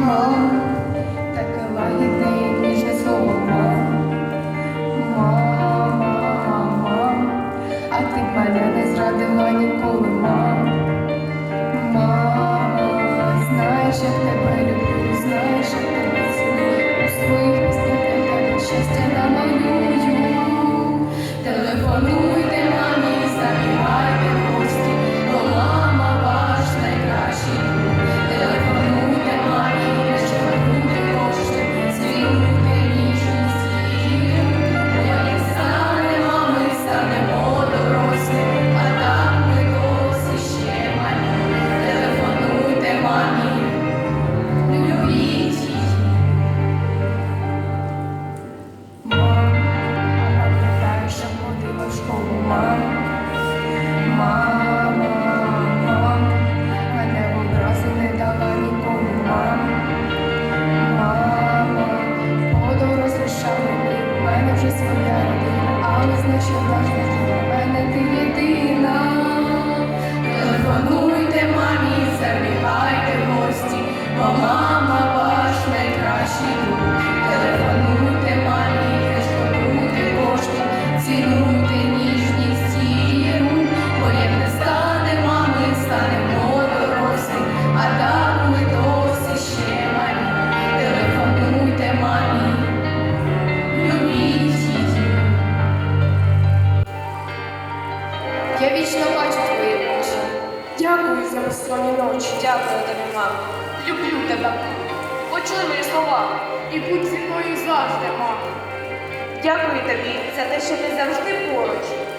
Мо, таке лагідне, ніжне слово мо. А ти мене не зрадила ніколи, мо. Знаєш, я тебе люблю, знаєш, я тебе цілую, у своїх піснях для тебе. 什么 Я вічно бачу твої очі. Дякую за безсонні ночі. Дякую тобі, мамо. Люблю тебе. Почули мої слова і будь зі мною завжди, мамо. Дякую тобі за те, що ти завжди поруч.